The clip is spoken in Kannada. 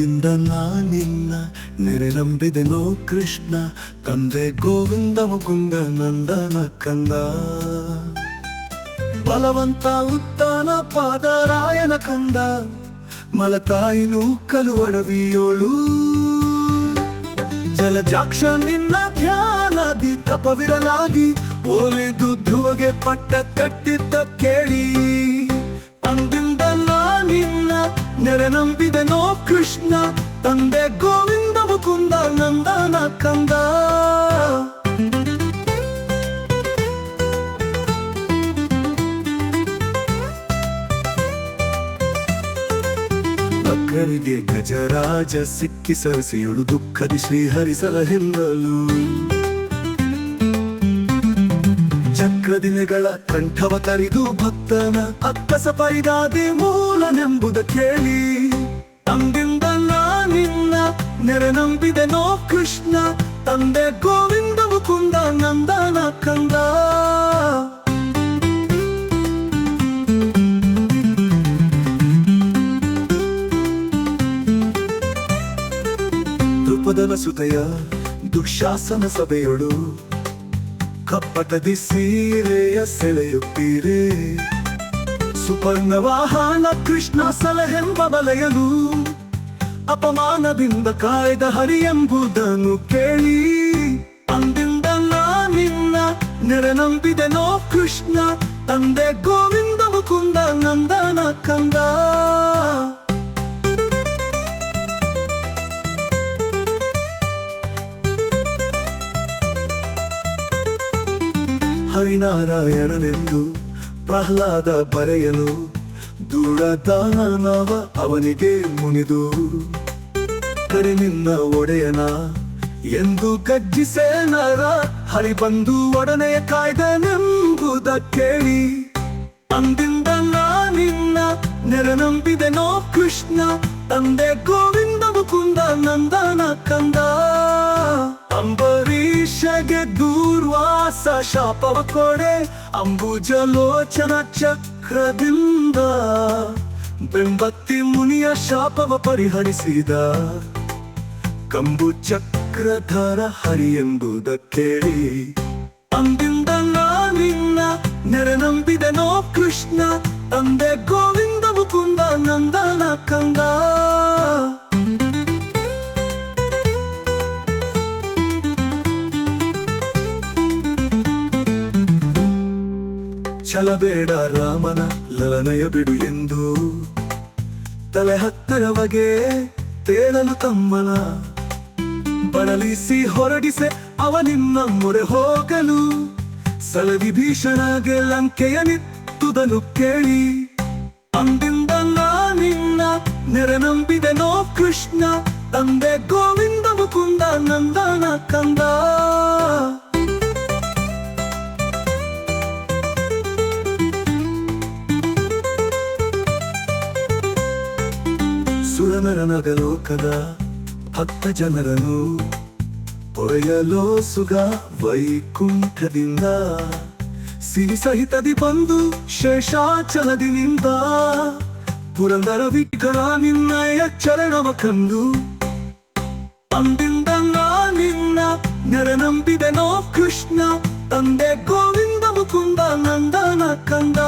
ಅಂದಿಂದ ನಾನಿನ್ನ ನೆರೆ ನಂಬಿದೆನೋ ಕೃಷ್ಣ, ತಂದೆ ಗೋವಿಂದ ಮುಕುಂದ ನಂದನ ಕಂದ. ಬಲವಂತ ಉತ್ತಾನ ಪಾದರಾಯನ ಕಂದ, ಮಲತಾಯಿನು ಕಲುವಡವಿಯೋಳು. ಜಲಜಾಕ್ಷ ನಿನ್ನ ಧ್ಯಾನದಿ, ತಪವಿರಲಾಗಿ ಓಲಿದು ಧ್ರುವಗೆ ಪಟ್ಟ ಕಟ್ಟಿದ್ದ ಕೇಳಿ. ಅಂದಿಂದ ನಿನ್ನ, ನೆರೆ ತಂದೆ ಗೋವಿಂದ ಮುಕುಂದ ನಂದನ ಕಂದ. ಗಜರಾಜ ಸಿಕ್ಕಿ ಸರಸಿಯಳು ದುಃಖದಿ ಶ್ರೀಹರಿಸಲ ಹಿಂದಲು ಚಕ್ರದಿನಗಳ ಕಂಠವ ತರಿದು ಭಕ್ತನ ಅಕ್ಕಸ ಪೈದಾದೆ ಮೂಲನೆಂಬುದ ಕೇಳಿ. ನಿನ್ನ ನೆರೆ ನಂಬಿದೆನೋ ಕೃಷ್ಣ ತಂದೆ ಗೋವಿಂದ ಮುಕುಂದ ನಂದನ ಕಂದ ದ್ರುಪದನ ಸುತೆಯ ದುಶಾಸನ ಸಭೆಯೊಳು ಕಪ್ಪಟದಿ ಸೀರೆಯ ಸೆಳೆಯುತ್ತೀರೆ ಸುಪರ್ಣ ವಾಹನ ಕೃಷ್ಣ ಸಲಹೆಂಬ ಬಲೆಯಲು ಅಪಮಾನದಿಂದ ಕಾಯ್ದ ಹರಿ ಎಂಬುದನ್ನು ಕೇಳಿ. ಅಂದಿಂದ ನಿನ್ನ ನೆರೆ ನಂಬಿದೆನೋ ಕೃಷ್ಣ. ತಂದೆ ಗೋವಿಂದ ಮುಕುಂದ ನಂದನ ಕಂದ. ಹರಿನಾರಾಯಣನೆಂದು ಪ್ರಹ್ಲಾದ ಬರೆಯಲು ದೂಡತಾನವ ಅವನಿಗೆ ಮುನಿದು. ಕರೆ ನಿನ್ನ ಒಡೆಯನ, ಎಂದು ಗಜ್ಜಿಸೇನರ ಹರಿ ಬಂದು ಒಡನೆಯ ಕಾಯ್ದನೆಂಬುದ ಕೇಳಿ ಅಂದಿಂದ ನಿನ್ನ ನೆರೆ ನಂಬಿದೆನೋ ಕೃಷ್ಣ, ತಂದೆ ಗೋವಿಂದ ಮುಕುಂದ ನಂದನ ಕಂದ. ಅಂಬರೀಷಗೆ ದೂರ್ವಾಸ ಶಾಪವ ಕೊಡೆ ಅಂಬುಜಲೋಚನ ಚಕ್ರದಿಂದ. ಬೆಂಬತ್ತಿ ಮುನಿಯ ಶಾಪವ ಪರಿಹರಿಸಿದ. ಕಂಬು ಚಕ್ರಧರ ಹರಿ ಎಂಬುದ ಕೇಳಿ ಅಂದಿಂದ ನಿನ್ನ ನೆರೆ ನಂಬಿದನೋ ಕೃಷ್ಣ, ತಂದೆ ಗೋವಿಂದ ಮುಕುಂದ ನಂದನ ಕಂದ. ಚಲಬೇಡ ರಾಮನ ಲಲನಯ ಬಿಡು ಎಂದು. ತಲೆ ಹತ್ತರವಗೆ ತೇಳಲು ತಮ್ಮನ ಬಳಲಿಸಿ ಹೊರಡಿಸೆ ಅವನಿನ್ನ ಮೊರೆ ಹೋಗಲು. ಸಲವಿ ಭೀಷಣಗೆ ಲಂಕೆಯ ನಿತ್ತುದನು ಕೇಳಿ. ಅಂದಿಂದ ನಿನ್ನ ನೆರೆ ನಂಬಿದೆನೋ ಕೃಷ್ಣ. ತಂದೆ ಗೋವಿಂದ ಮುಕುಂದ ನಂದನ ಕಂದ. ಸುರನರನಗಲೋಕದ ಭಕ್ತ ಜನರನು ಪೊರೆಯಲೋ ಸುಗ ವೈಕುಂಠದಿಂದ ಸಿರಿ ಸಹಿತದಿ ಬಂದು ಶೇಷಾಚಲದಿನಿಂದ ಪುರಂದರ ವಿಗ್ರಹ ನಿನ್ನಯ ಚರಣವ ಕಂಡು ಅಂದಿಂದ ನಿನ್ನ ನೆರೆ ನಂಬಿದೆನೋ ಕೃಷ್ಣ ತಂದೆ ಗೋವಿಂದ ಮುಕುಂದ ನಂದನ ಕಂದ